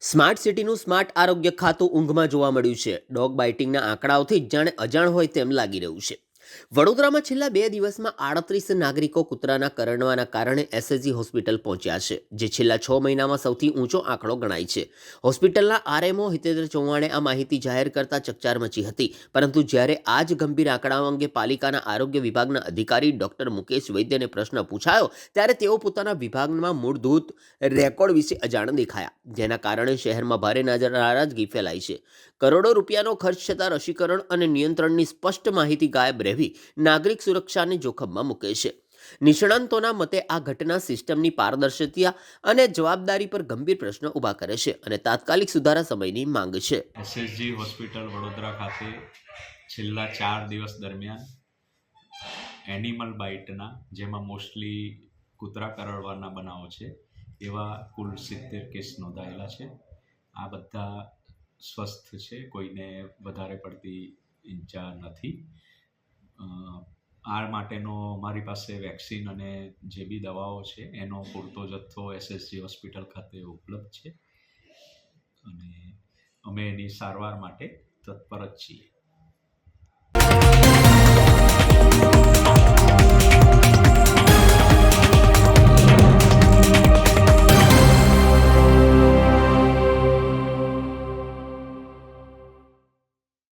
Smart સિટીનું smart આરોગ્ય ખાતું ઊંઘમાં જોવા મળ્યું છે. ડોગ બાઇટિંગના આંકડાઓથી જાણે અજાણ હોય તેમ લાગી રહ્યું છે. વડોદરામાં છેલ્લા બે દિવસમાં આડત્રીસ નાગરિકો કૂતરાના કરડવાના કારણે એસએસજી હોસ્પિટલ પહોંચ્યા છે, જે છેલ્લા છ મહિનામાં સૌથી ઊંચો આંકડો ગણાય છે. હોસ્પિટલના આરએમઓ હિતેન્દ્ર ચૌહાણે આ માહિતી જાહેર કરતા ચકચાર મચી હતી, પરંતુ જ્યારે આ જ ગંભીર આંકડાઓ અંગે પાલિકાના આરોગ્ય વિભાગના અધિકારી ડોક્ટર મુકેશ વૈદ્યને પ્રશ્ન પૂછાયો, ત્યારે તેઓ પોતાના વિભાગમાં મૂળભૂત રેકોર્ડ વિશે અજાણ દેખાયા, જેના કારણે શહેરમાં ભારે નારાજગી ફેલાઈ છે. કરોડો રૂપિયાનો ખર્ચ છતાં રસીકરણ અને નિયંત્રણની સ્પષ્ટ માહિતી ગાયબ રહેવી નાગરિક સુરક્ષાને જોખમમાં મૂકે છે. નિષ્ણાંતોના મતે આ ઘટના સિસ્ટમની પારદર્શિતા અને જવાબદારી પર ગંભીર પ્રશ્નો ઊભા કરે છે અને તાત્કાલિક સુધારા સમયની માંગ છે. એસએસજી હોસ્પિટલ વડોદરા ખાતે છેલ્લા ચાર દિવસ દરમિયાન એનિમલ બાઇટના, જેમાં મોસ્ટલી કૂતરા કરડવાના બનાવો છે, એવા કુલ સિત્તેર કેસ નોંધાયેલા છે. આ બધા સ્વસ્થ છે, કોઈને વધારે પડતી ઈજા નથી. આ માટેનો મારી પાસે વેક્સિન અને જે બી દવાઓ છે, એનો પૂરતો જથ્થો એસએસજી હોસ્પિટલ ખાતે ઉપલબ્ધ છે. અને અમે એની સારવાર માટે તત્પર જ છીએ.